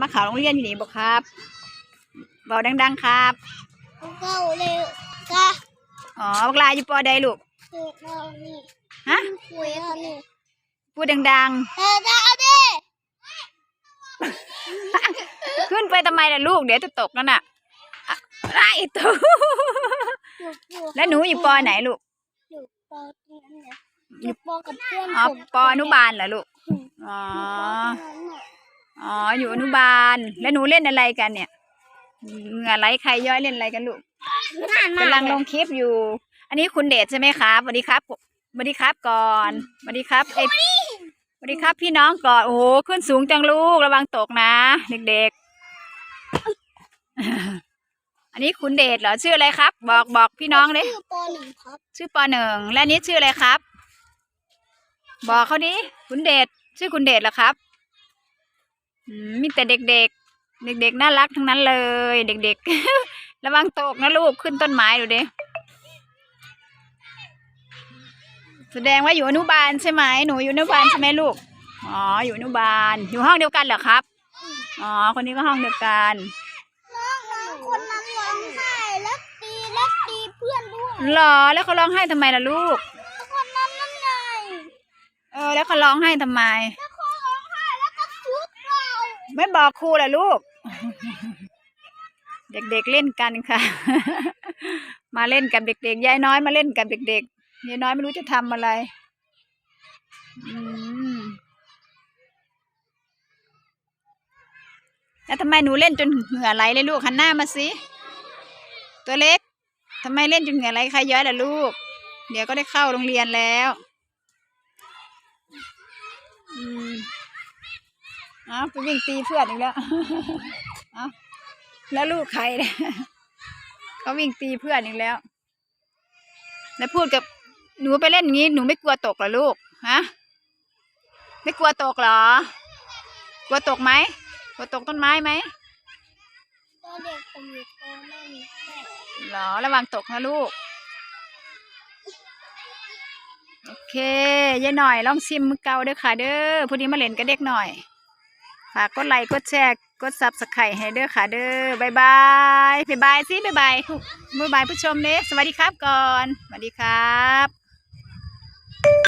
มาข่าวโรงเรียนอยู่นี่บอกครับบอกดัง ๆ ครับเก้าเร็วกะอ๋อบักลาอยู่ปอใดลูกคือเรานี่ฮะคุยเรานี่พูดดังเออได้เอาดิๆขึ้นไปทำไมล่ะลูกเดี๋ยวจะตกนั่นน่ะอะไรตกแล้วหนูอยู่ปอไหนลูกอยู่ปอที่นั่นเนี่ยอยู่ปอกับเพื่อนอ๋อผมปออนุบาลเหรอลูกอ๋อ อ๋อ อยู่อนุบาล แล้วหนูเล่นอะไรกันเนี่ยเหงื่อไหลใครย้อยเล่นอะไรกันลูกกำลังลงคลิปอยู่ อันนี้คุณเดชใช่ไหมครับสวัสดีครับสวัสดีครับก่อนสวัสดีครับไอยสวัสดีครับพี่น้องก่อนโอ้โหขึ้นสูงจังลูกระวังตกนะ เด็กๆ อันนี้คุณเดชเหรอชื่ออะไรครับ บอกบอกพี่น้องเลยชื่อปอหนึ่งครับ ชื่อปหนึ่งและอันนี้ชื่ออะไรครับ บอกเขาดิคุณเดชชื่อคุณเดชเหรอครับอื มมีแต่เด็กๆ เด็กๆน่ารักทั้งนั้นเลย เด็กๆ ระวังตกนะลูกขึ้นต้นไม้ดูดิแสดงว่าอยู่อนุบาลใช่ไหมหนูอยู่อนุบาลใช่ไหมลูกอ๋ออยู่อนุบาลอยู่ห้องเดียวกันเหรอครับอ๋อคนนี้ก็ห้องเดียวกันน้องน้องคนนั้นร้องไห้แล้วตีแล้วตีเพื่อนด้วยหรอแล้วเขาร้องไห้ทำไมล่ะลูกแล้วคนนั้นนั่นไงเออแล้วเขาร้องไห้ทำไมแล้วเขาร้องไห้แล้วก็ทุบเรา ไม่บอกครูล่ะลูก เด็กๆเล่นกันค่ะ มาเล่นกับเด็กๆยายน้อยมาเล่นกับเด็กๆยายน้อยไม่รู้จะทำอะไรอืมแล้วทำไมหนูเล่นจนเหงื่อไหลเลยลูกหันหน้ามาสิตัวเล็กทำไมเล่นจนเหงื่อไหลใครย้อยล่ะลูก เดี๋ยวก็ได้เข้าโรงเรียนแล้ว อืม อาไปวิ่งตีเพื่อนอีกแล้วเอาแล้วลูกใครเนี่ยเขาวิ่งตีเพื่อนอีกแล้ว แล้วพูดกับหนูไปเล่นอย่างนี้หนูไม่กลัวตกเหรอลูกฮะไม่กลัวตกเหรอ กลัวตกไหมกลัวตกต้นไม้ไหมตอนเด็กผมอยู่ปอไม่มีแม่เหรอระวังตกนะลูกโอเคยายหน่อยลองซิมมือเก่าเด้อค่ะเด้อพอดีมาเล่นกับเด็กหน่อย ฝากกดไลค์กดแชร์กดซับสไครต์ให้เด้อค่ะเด้อบายบายบายบายสิบายบายบายบายผู้ชมเด้สวัสดีครับก่อนสวัสดีครับ